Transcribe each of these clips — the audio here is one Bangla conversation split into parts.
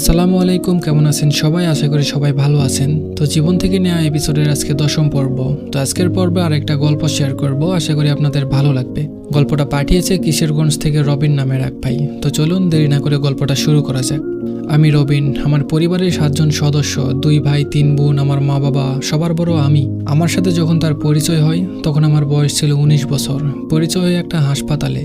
আসসালামু আলাইকুম, কেমন আছেন সবাই? আশা করি সবাই ভালো আছেন। তো জীবন থেকে নেওয়া এপিসোডের আজকে দশম পর্ব। তো আজকের পর্বে আর একটা গল্প শেয়ার করব। আশা করি আপনাদের ভালো লাগবে। গল্পটা পাঠিয়েছে কিশোরগঞ্জ থেকে রবিন নামের এক ভাই। তো চলুন দেরি না করে গল্পটা শুরু করা যাক। আমি রবিন, আমার পরিবারের সাতজন সদস্য, দুই ভাই, তিন বোন, আমার মা বাবা, সবার বড় আমি। আমার সাথে যখন তার পরিচয় হয়, তখন আমার বয়স ছিল উনিশ বছর। পরিচয় হয় একটা হাসপাতালে,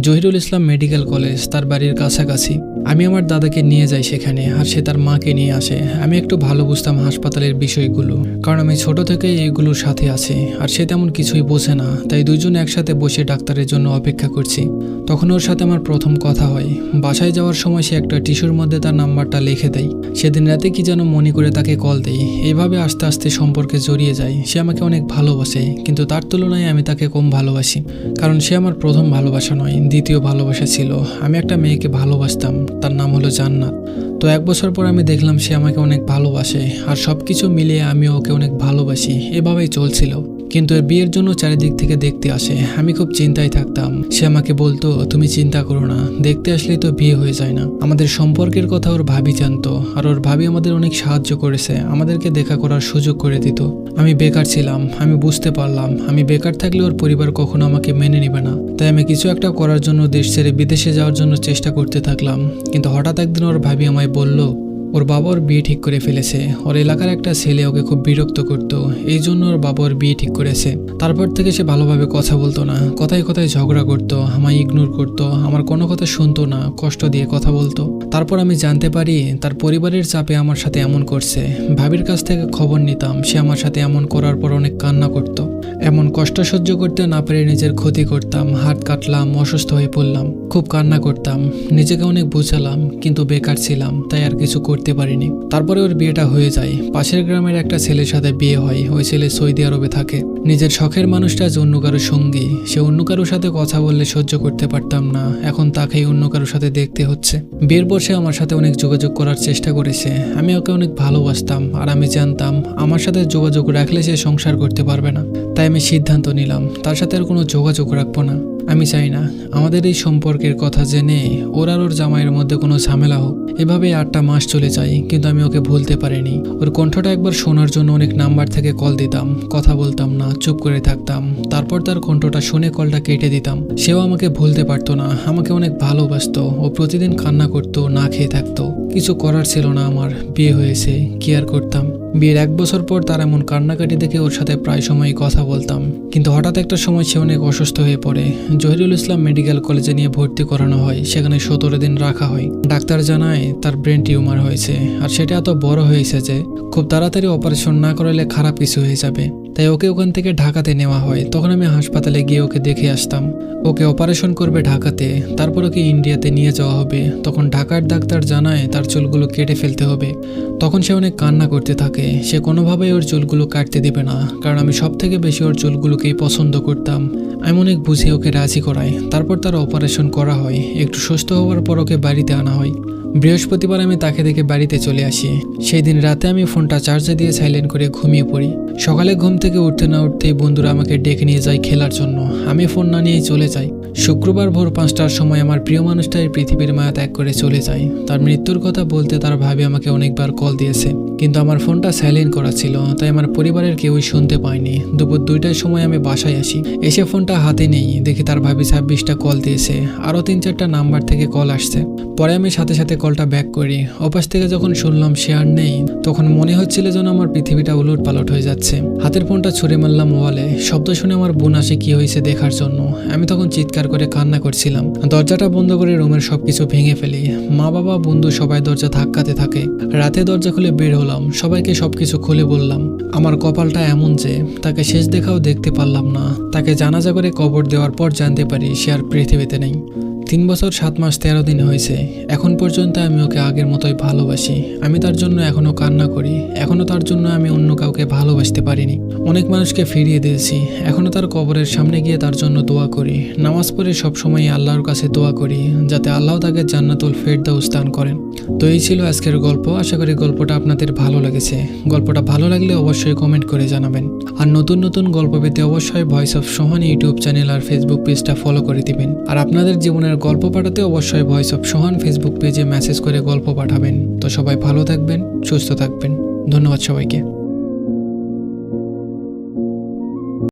জহিরুল ইসলাম মেডিকেল কলেজ, তার বাড়ির কাছাকাছি। আমি আমার দাদাকে নিয়ে যাই সেখানে, আর সে তার মাকে নিয়ে আসে। আমি একটু ভালো বুঝতাম হাসপাতালের বিষয়গুলো, কারণ আমি ছোট থেকেই এগুলোর সাথে আছি, আর সে তেমন কিছুই বোঝে না, তাই দুইজন একসাথে বসে ডাক্তারের জন্য অপেক্ষা করছি। তখন ওর সাথে আমার প্রথম কথা হয়। বাসায় যাওয়ার সময় সে একটা টিস্যুর মধ্যে তার নাম্বারটা লিখে দেয় সেদিন রাতে কি যেন মনে করে তাকে কল দেই। এইভাবে আস্তে আস্তে সম্পর্কে জড়িয়ে যায়। সে আমাকে অনেক ভালোবাসে, কিন্তু তার তুলনায় আমি তাকে কম ভালোবাসি। কারণ সে আমার প্রথম ভালোবাসা নয়, দ্বিতীয় ভালোবাসা ছিল। আমি একটা মেয়েকে ভালোবাসতাম, তার নাম হলো জান্নাত। তো এক বছর পর আমি দেখলাম সে আমাকে অনেক ভালোবাসে, আর সব কিছু মিলিয়ে আমি ওকে অনেক ভালোবাসি। এভাবেই চলছিল। কিন্তু এর বিয়ের জন্য চারিদিক থেকে দেখতে আসে। আমি খুব চিন্তায় থাকতাম। সে আমাকে বলতো, তুমি চিন্তা করো না। দেখতে আসলেই তো বিয়ে হয়ে যায় না। আমাদের সম্পর্কের কথা ওর ভাবি জানতো, আর ওর ভাবি আমাদের অনেক সাহায্য করেছে। আমাদেরকে দেখা করার সুযোগ করে দিত। আমি বেকার ছিলাম, আমি বুঝতে পারলাম। আমি বেকার থাকলে ওর পরিবার কখনো আমাকে মেনে নেবে না। তাই আমি কিছু একটা করার জন্য দেশ ছেড়ে বিদেশে যাওয়ার জন্য চেষ্টা করতে থাকলাম। কিন্তু হঠাৎ একদিন ওর ভাবি আমায় বলল ওর বাবা ওর বিয়ে ঠিক করে ফেলেছে। ওর এলাকার একটা ছেলে ওকে খুব বিরক্ত করত। এই জন্য ওর বাবা ওর বিয়ে ঠিক করেছে। তারপর থেকে সে ভালোভাবে কথা বলতো না। কথায় কথায় ঝগড়া করতো, আমায় ইগনোর করতো, আমার কোনো কথা শুনতো না, কষ্ট দিয়ে কথা বলতো। তারপর আমি জানতে পারি, তার পরিবারের চাপে আমার সাথে এমন করছে। ভাবির কাছ থেকে খবর নিতাম, সে আমার সাথে এমন করার পর অনেক কান্না করতো। এমন কষ্ট সহ্য করতে না পেরে নিজের ক্ষতি করতাম, হাত কাটলাম, অসুস্থ হয়ে পড়লাম। খুব কান্না করতাম, নিজেকে অনেক বুঝালাম, কিন্তু বেকার ছিলাম, তাই আর কিছু করতে পারিনি। তারপরে ওর বিয়েটা হয়ে যায়। পাশের গ্রামের একটা ছেলের সাথে বিয়ে হয়। ওই ছেলে সৌদি আরবে থাকে। নিজের শখের মানুষটা যে অন্য কারও সঙ্গী। সে অন্য কারোর সাথে কথা বললে সহ্য করতে পারতাম না। এখন তাকেই অন্য কারোর সাথে দেখতে হচ্ছে। বিয়ের পর সে আমার সাথে অনেক যোগাযোগ করার চেষ্টা করেছে। আমি ওকে অনেক ভালোবাসতাম আর আমি জানতাম, আমার সাথে যোগাযোগ রাখলে সে সংসার করতে পারবে না। তাই আমি সিদ্ধান্ত নিলাম। তার সাথে আর কোনো যোগাযোগ রাখব না। আমি চাই না। আমাদের এই সম্পর্কের কথা জেনে ওর আর ওর জামাইয়ের মধ্যে কোনো ঝামেলা হোক। এভাবে আটটা মাস চলে যায়, কিন্তু আমি ওকে ভুলতে পারিনি। ওর কণ্ঠটা একবার শোনার জন্য অনেক নাম্বার থেকে কল দিতাম, কথা বলতাম না, চুপ করে থাকতাম। তারপর তার কণ্ঠটা শুনে কলটা কেটে দিতাম। সেও আমাকে ভুলতে পারতো না, আমাকে অনেক ভালোবাসতো। ও প্রতিদিন কান্না করতো, না খেয়ে থাকতো। কিছু করার ছিল না আমার, বিয়ে হয়েছে, কি আর করতাম? বিয়ের এক বছর পর তার এমন কান্নাকাটি দেখে ওর সাথে প্রায় সময়ই কথা বলতাম। কিন্তু হঠাৎ একটা সময় সে অনেক অসুস্থ হয়ে পড়ে। জহিরুল ইসলাম মেডিকেল কলেজে নিয়ে ভর্তি করানো হয়, সেখানে সতেরো দিন রাখা হয়। ডাক্তার জানায় তার ব্রেন টিউমার হয়েছে, আর সেটা এত বড় হয়েছে যে খুব তাড়াতাড়ি অপারেশন না করালে খারাপ কিছু হয়ে যাবে। তাই ওকে ওখান থেকে ঢাকাতে নেওয়া হয়। তখন আমি হাসপাতালে গিয়ে ওকে দেখে আসতাম। ওকে অপারেশন করবে ঢাকাতে, তারপর ওকে ইন্ডিয়াতে নিয়ে যাওয়া হবে। তখন ঢাকার ডাক্তার জানায় তার চুলগুলো কেটে ফেলতে হবে। তখন সে অনেক কান্না করতে থাকে। সে কোনোভাবেই ওর চুলগুলো কাটতে দিবে না, কারণ আমি সব থেকে বেশি ওর চুলগুলোকেই পছন্দ করতাম। আমি অনেক বুঝে ওকে রাজি করাই। তারপর তার অপারেশন করা হয়। একটু সুস্থ হওয়ার পর ওকে বাড়িতে আনা হয়। বৃহস্পতিবার আমি তাকে দেখে বাড়িতে চলে আসি। সেই দিন রাতে আমি ফোনটা চার্জে দিয়ে সাইলেন্ট করে ঘুমিয়ে পড়ি। সকালে ঘুম থেকে উঠতে না উঠতেই বন্ধুরা আমাকে ডেকে নিয়ে যায় খেলার জন্য। আমি ফোন না নিয়েই চলে যাই। শুক্রবার ভোর পাঁচটার সময় আমার প্রিয় মানুষটা এই পৃথিবীর মায়া ত্যাগ করে চলে যায়। তার মৃত্যুর কথা বলতে তার ভাবি আমাকে অনেকবার কল দিয়েছে। কিন্তু আমার ফোনটা সাইলেন্ট করা ছিল, তাই আমার পরিবারের কেউই শুনতে পায়নি। দুপুর দুইটার সময় আমি বাসায় আসি। এসে ফোনটা হাতে নেই। দেখি তার ভাবি ছাব্বিশটা কল দিয়েছে। আরও তিন চারটা নাম্বার থেকে কল আসছে। পরে আমি সাথে সাথে কলটা ব্যাক করি। ওপাশ থেকে যখন শুনলাম সে আর নেই, তখন মনে হচ্ছিল যেন আমার পৃথিবীটা উলট পালট হয়ে যাচ্ছে। হাতের ফোনটা ছুঁড়ে মারলাম ওয়ালে। শব্দ শুনে আমার বোন আসে কি হয়েছে দেখার জন্য। আমি তখন চিৎকার করে কান্না করছিলাম। দরজাটা বন্ধ করে রুমের সবকিছু ভেঙে ফেলি। মা, বাবা, বন্ধু সবাই দরজা ধাক্কাতে থাকে। রাতে দরজা খুলে বের হলাম। সবাইকে সবকিছু খুলে বললাম, আমার কপালটা এমন যে, তাকে শেষ দেখাও দেখতে পারলাম না। তাকে জানাজা করে কবর দেওয়ার পর জানতে পারি সে আর পৃথিবীতে নেই। তিন বছর সাত মাস তেরো দিন হয়েছে। এখন পর্যন্ত আমি ওকে আগের মতোই ভালোবাসি। আমি তার জন্য এখনও কান্না করি। এখনও তার জন্য আমি অন্য কাউকে ভালোবাসতে পারিনি। অনেক মানুষকে ফিরিয়ে দিয়েছি। এখনও তার কবরের সামনে গিয়ে তার জন্য দোয়া করি। নামাজ পড়ে সবসময় আল্লাহর কাছে দোয়া করি, যাতে আল্লাহ তাকে জান্নাতুল ফেরদাউস দান করেন। তো এই ছিল আজকের গল্প। আশা করি গল্পটা আপনাদের ভালো লেগেছে। গল্পটা ভালো লাগলে অবশ্যই কমেন্ট করে জানাবেন। আর নতুন নতুন গল্প পেতে অবশ্যই voice of Sohan YouTube channel R Facebook পেজটা ফলো করে দিবেন। আর আপনাদের জীবনের গল্প পাঠাতে অবশ্যই ভয়েস অফ সোহান ফেসবুক পেজে মেসেজ করে গল্প পাঠাবেন। তো সবাই ভালো থাকবেন, সুস্থ থাকবেন। ধন্যবাদ সবাইকে।